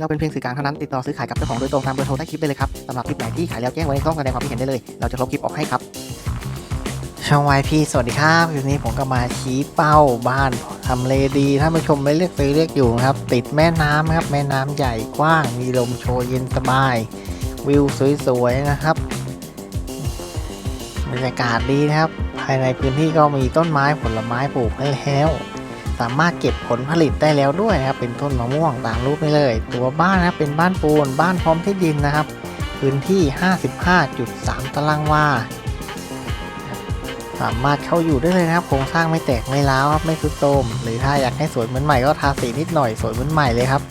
เราเป็นเพียงสื่อกลางเท่านั้นติดต่อซื้อขายกับเจ้าของโดยตรงตามเบอร์โทรใต้คลิปได้เลยครับสำหรับคลิปไหนที่ขายแล้วแจ้งไว้ในช่องแสดงความคิดเห็นได้เลย เราจะลบคลิปออกให้ครับ ช่องวายพี่สวัสดีครับวันนี้ผมก็มาชี้เป้าบ้านทำเลดีท่านผู้ชมไม่เลือกซื้อเลือกอยู่นะครับ ติดแม่น้ำครับ แม่น้ำใหญ่กว้าง มีลมโชยเย็นสบาย วิวสวยๆนะครับบรรยากาศดีนะครับ ภายในพื้นที่ก็มีต้นไม้ผลไม้ปลูกให้แล้ว สามารถเก็บผลผลิตได้แล้วด้วยนะครับ เป็นต้นมะม่วงตามรูปนี้เลย ตัวบ้านนะครับเป็นบ้านปูนบ้านพร้อมที่ดินนะครับ พื้นที่ 55.3 ตารางวาสามารถเข้าอยู่ได้เลยนะครับ โครงสร้างไม่แตกไม่ร้าวครับไม่ทรุดโทรมหรือถ้าอยากให้สวยเหมือนใหม่ก็ทาสีนิดหน่อยสวยเหมือนใหม่เลยครับ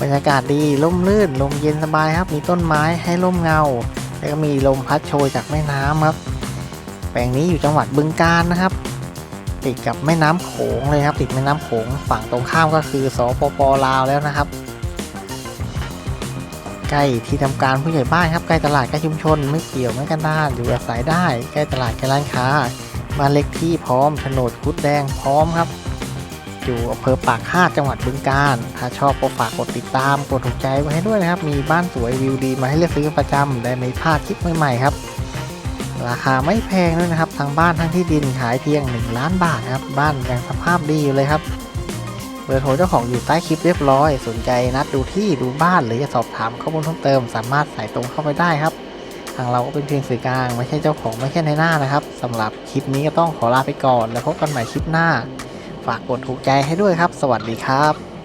บรรยากาศดีร่มรื่นลมเย็นสบายครับ มีต้นไม้ให้ร่มเงา แล้วก็มีลมพัดโชยจากแม่น้ำครับ แปลงนี้อยู่จังหวัดบึงกาฬนะครับ ติดกับแม่น้ำโขงเลยครับ ติดแม่น้ำโขงฝั่งตรงข้ามก็คือสปปลาวแล้วนะครับ ใกล้ที่ทำการผู้ใหญ่บ้านครับใกล้ตลาดใกล้ชุมชน ไม่เกี่ยวไม่กันด้านอยู่อาศัยได้ ใกล้ตลาดใกล้ร้านค้าบ้านเล็กที่พร้อมโฉนดกุดแดงพร้อมครับ อยู่อำเภอปากคาดจังหวัดบึงกาฬถ้าชอบก็ฝากกดติดตามกดถูกใจไว้ให้ด้วยนะครับ มีบ้านสวยวิวดีมาให้เลือกซื้อประจำได้ไม่พลาดคลิปใหม่ๆครับ ราคาไม่แพงด้วยนะครับ ทั้งบ้านทั้งที่ดินขายเพียง 1 ล้านบาทนะครับ บ้านยังสภาพดีอยู่เลยครับ เบอร์โทรเจ้าของอยู่ใต้คลิปเรียบร้อย สนใจนัดดูที่ดูบ้านหรือจะสอบถามข้อมูลเพิ่มเติม สามารถสายตรงเข้าไปได้ครับ ทางเราก็เป็นเพียงสื่อกลาง ไม่ใช่เจ้าของไม่ใช่ในหน้านะครับสำหรับคลิปนี้ก็ต้องขอลาไปก่อน แล้วพบกันใหม่คลิปหน้า ฝากกดถูกใจให้ด้วยครับ สวัสดีครับ